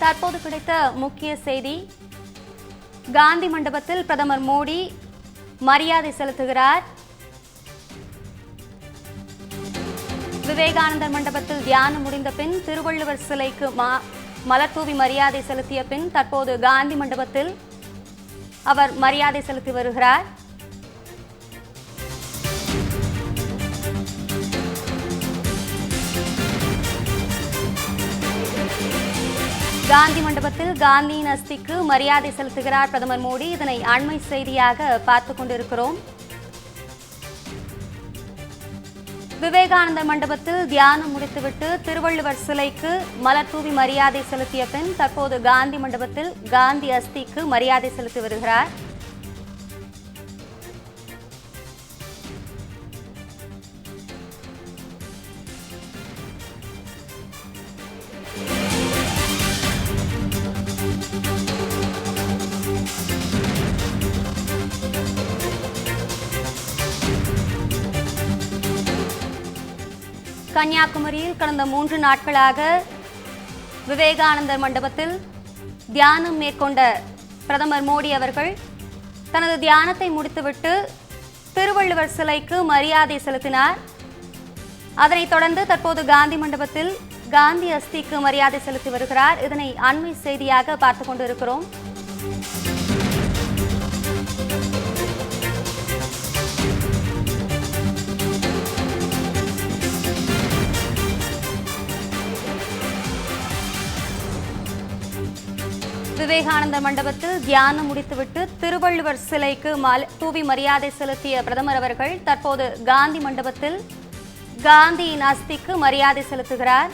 தற்போது கிடைத்த முக்கிய செய்தி. காந்தி மண்டபத்தில் பிரதமர் மோடி மரியாதை செலுத்துகிறார். விவேகானந்தர் மண்டபத்தில் தியானம் முடிந்த பின் திருவள்ளுவர் சிலைக்கு மா- மலர் தூவி மரியாதை செலுத்திய பின் தற்போது காந்தி மண்டபத்தில் அவர் மரியாதை செலுத்தி வருகிறார். காந்தி மண்டபத்தில் காந்தியின் அஸ்திக்கு மரியாதை செலுத்துகிறார் பிரதமர் மோடி. இதனை அண்மை செய்தியாக பார்த்துக் கொண்டிருக்கிறோம். விவேகானந்தர் மண்டபத்தில் தியானம் முடித்துவிட்டு திருவள்ளுவர் சிலைக்கு மலர் தூவி மரியாதை செலுத்திய பின் தற்போது காந்தி மண்டபத்தில் காந்தி அஸ்திக்கு மரியாதை செலுத்தி வருகிறார். கன்னியாகுமரியில் கடந்த மூன்று நாட்களாக விவேகானந்தர் மண்டபத்தில் தியானம் மேற்கொண்ட பிரதமர் மோடி அவர்கள் தனது தியானத்தை முடித்துவிட்டு திருவள்ளுவர் சிலைக்கு மரியாதை செலுத்தினார். அதனைத் தொடர்ந்து தற்போது காந்தி மண்டபத்தில் காந்தி அஸ்திக்கு மரியாதை செலுத்தி வருகிறார். இதனை அண்மை செய்தியாக பார்த்து கொண்டிருக்கிறோம். விவேகானந்தர் மண்டபத்தில் தியானம் முடித்துவிட்டு திருவள்ளுவர் சிலைக்கு மல் தூவி மரியாதை செலுத்திய பிரதமர் அவர்கள் தற்போது காந்தி மண்டபத்தில் காந்தியின் அஸ்திக்கு மரியாதை செலுத்துகிறார்.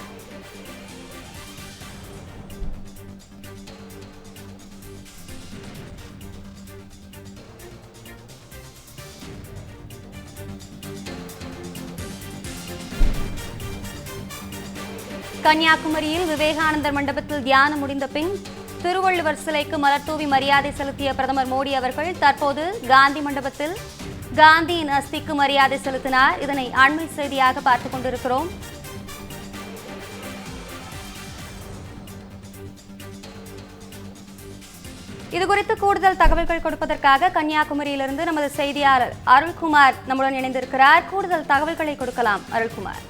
கன்னியாகுமரியில் விவேகானந்தர் மண்டபத்தில் தியானம் முடிந்த பின் திருவள்ளுவர் சிலைக்கு மலர் தூவி மரியாதை செலுத்திய பிரதமர் மோடி அவர்கள் தற்போது காந்தி மண்டபத்தில் காந்தியின் அஸ்திக்கு மரியாதை செலுத்தினார். இதனை அண்மை செய்தியாக பார்த்துக் கொண்டிருக்கிறோம். இது குறித்து கூடுதல் தகவல்கள் கொடுப்பதற்காக கன்னியாகுமரியிலிருந்து நமது செய்தியாளர் அருள்குமார் நம்முடன் இணைந்திருக்கிறார். கூடுதல் தகவல்களை கொடுக்கலாம் அருள்குமார்.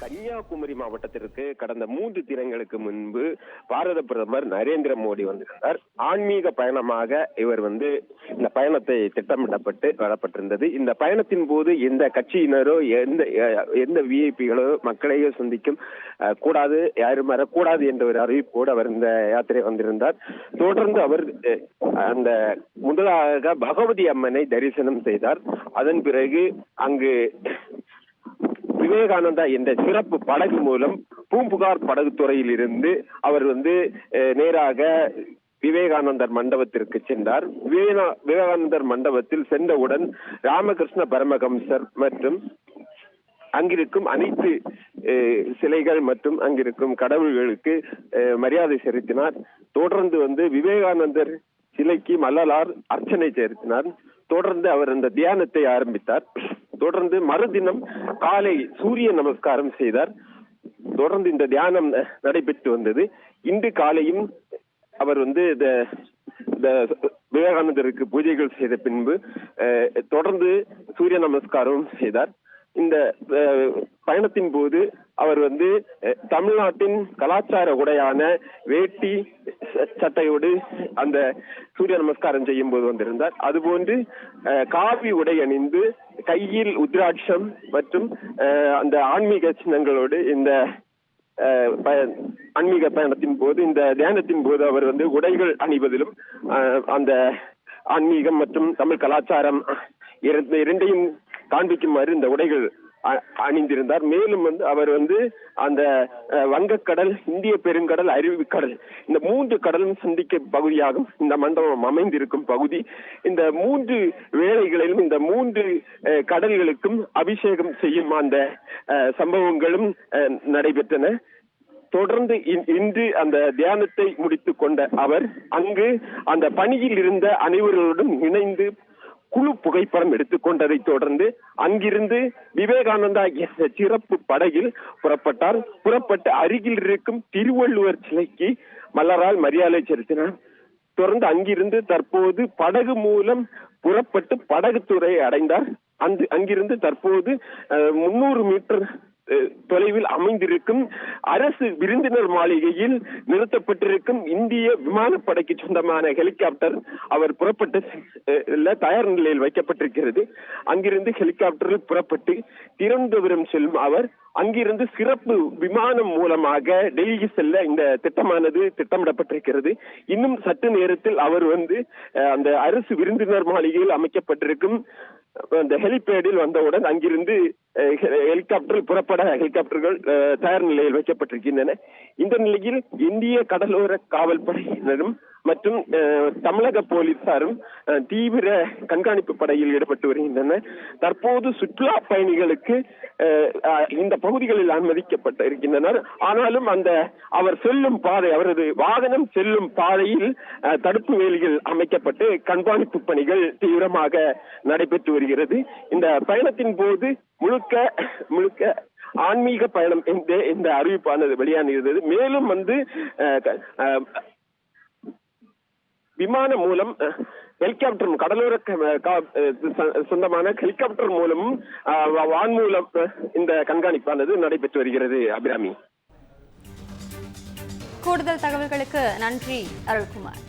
கன்னியாகுமரி மாவட்டத்திற்கு கடந்த மூன்று தினங்களுக்கு முன்பு பாரத பிரதமர் நரேந்திர மோடி வந்திருந்தார். ஆன்மீக பயணமாக இவர் வந்து இந்த பயணத்தை திட்டமிடப்பட்டு வரப்பட்டிருந்தது. இந்த பயணத்தின் போது எந்த கட்சியினரோ எந்த எந்த விஐபிகளோ மக்களையோ சந்திக்கும் கூடாது யாரும் வரக்கூடாது என்ற ஒரு அறிவிப்போடு அவர் இந்த யாத்திரை வந்திருந்தார். தொடர்ந்து அவர் அந்த முதலாக பகவதி அம்மனை தரிசனம் செய்தார். அதன் பிறகு அங்கு விவேகானந்தா என்ற சிறப்பு படகு மூலம் பூம்புகார் படகு துறையில் இருந்து அவர் வந்து நேராக விவேகானந்தர் மண்டபத்திற்கு சென்றார். விவேகானந்தர் மண்டபத்தில் சென்றவுடன் ராமகிருஷ்ண பரமஹம்சர் மற்றும் அங்கிருக்கும் அனைத்து சிலைகள் மற்றும் அங்கிருக்கும் கடவுள்களுக்கு மரியாதை செலுத்தினார். தொடர்ந்து வந்து விவேகானந்தர் சிலைக்கு மல்லலார் அர்ச்சனை செலுத்தினார். தொடர்ந்து அவர் அந்த தியானத்தை ஆரம்பித்தார். தொடர்ந்து மறுதினம் காலை சூரிய நமஸ்காரம் செய்தார். தொடர்ந்து இந்த தியானம் ந- நடைபெற்று வந்தது. இன்று காலையும் அவர் வந்து இந்த விவேகானந்தருக்கு பூஜைகள் செய்த பின்பு தொடர்ந்து சூரிய நமஸ்காரமும் செய்தார். இந்த பயணத்தின் போது அவர் வந்து தமிழ்நாட்டின் கலாச்சார உடையான வேட்டி ச- சட்டையோடு அந்த சூரிய நமஸ்காரம் செய்யும் போது வந்திருந்தார். அதுபோன்று காவி உடை அணிந்து கையில் உத்ராட்சம் மற்றும் அந்த ஆன்மீக சின்னங்களோடு இந்த பய- ஆன்மீக பயணத்தின் போது இந்த தியானத்தின் போது அவர் வந்து உடைகள் அணிவதிலும் அந்த ஆன்மீகம் மற்றும் தமிழ் கலாச்சாரம் இரண்டையும் காண்பிக்குமாறு இந்த உடைகள் அணிந்திருந்தார். மேலும் வந்து அவர் வந்து அந்த அஹ், வங்கக்கடல் இந்திய பெருங்கடல் அருவிக்கடல் இந்த மூன்று கடலும் சந்திக்க பகுதியாகும். இந்த மண்டபம் அமைந்திருக்கும் பகுதி. இந்த மூன்று வேலைகளிலும் இந்த மூன்று அஹ், கடல்களுக்கும் அபிஷேகம் செய்யும் அந்த அஹ், சம்பவங்களும் அஹ், நடைபெற்றன. தொடர்ந்து இன்- இன்று அந்த தியானத்தை முடித்துக் கொண்ட அவர் அங்கு அந்த பணியில் இருந்த அனைவரோடும் இணைந்து குழு புகைப்படம் எடுத்துக்கொண்டதை தொடர்ந்து அங்கிருந்து விவேகானந்தா என்ற சிறப்பு படகில் புறப்பட்டார். புறப்பட்டு அருகில் இருக்கும் திருவள்ளுவர் சிலைக்கு மலரால் மரியாதை செலுத்தினார். தொடர்ந்து அங்கிருந்து தற்போது படகு மூலம் புறப்பட்டு படகுத்துறையை அடைந்தார். அந்த அங்கிருந்து தற்போது முன்னூறு மீட்டர் தொலைவில் அமைந்திருக்கும் அரசு விருந்தினர் மாளிகையில் நிறுத்தப்பட்டிருக்கும் இந்திய விமானப்படைக்கு சொந்தமான ஹெலிகாப்டர் அவர் புறப்பட்டு தயார் நிலையில் வைக்கப்பட்டிருக்கிறது. அங்கிருந்து ஹெலிகாப்டரில் புறப்பட்டு திருவனந்தபுரம் செல்லும் அவர் அங்கிருந்து சிறப்பு விமானம் மூலமாக டெல்லிக்கு செல்ல இந்த திட்டமானது திட்டமிடப்பட்டிருக்கிறது. இன்னும் சற்று நேரத்தில் அவர் வந்து அந்த அரசு விருந்தினர் மாளிகையில் அமைக்கப்பட்டிருக்கும் இந்த ஹெலிபேடில் வந்தவுடன் அங்கிருந்து ஹெலிகாப்டர் புறப்பட ஹெலிகாப்டர்கள் அஹ், தயார் நிலையில் வைக்கப்பட்டிருக்கின்றன. இந்த நிலையில் இந்திய கடலோர காவல்படையினரும் மற்றும் தமிழக போலீசாரும் தீவிர கண்காணிப்பு படையில் ஈடுபட்டு வருகின்றனர். தற்போது சுற்றுலா பயணிகளுக்கு இந்த பகுதிகளில் அனுமதிக்கப்பட்டு இருக்கின்றனர். ஆனாலும் அந்த அவர் செல்லும் பாதை அவரது வாகனம் செல்லும் பாதையில் தடுப்பு வேலிகள் அமைக்கப்பட்டு கண்காணிப்பு பணிகள் தீவிரமாக நடைபெற்று வருகிறது. இந்த பயணத்தின் போது முழுக்க முழுக்க ஆன்மீக பயணம் என்ற இந்த அறிவிப்பானது வெளியானது மேலும் வந்து விமானம் மூலம் ஹெலிகாப்டர் கடலோர சொந்தமான ஹெலிகாப்டர் மூலம் வான் மூலம் இந்த கண்காணிப்பானது நடைபெற்று வருகிறது அபிராமி. கூடுதல் தகவல்களுக்கு நன்றி அருள்குமார்.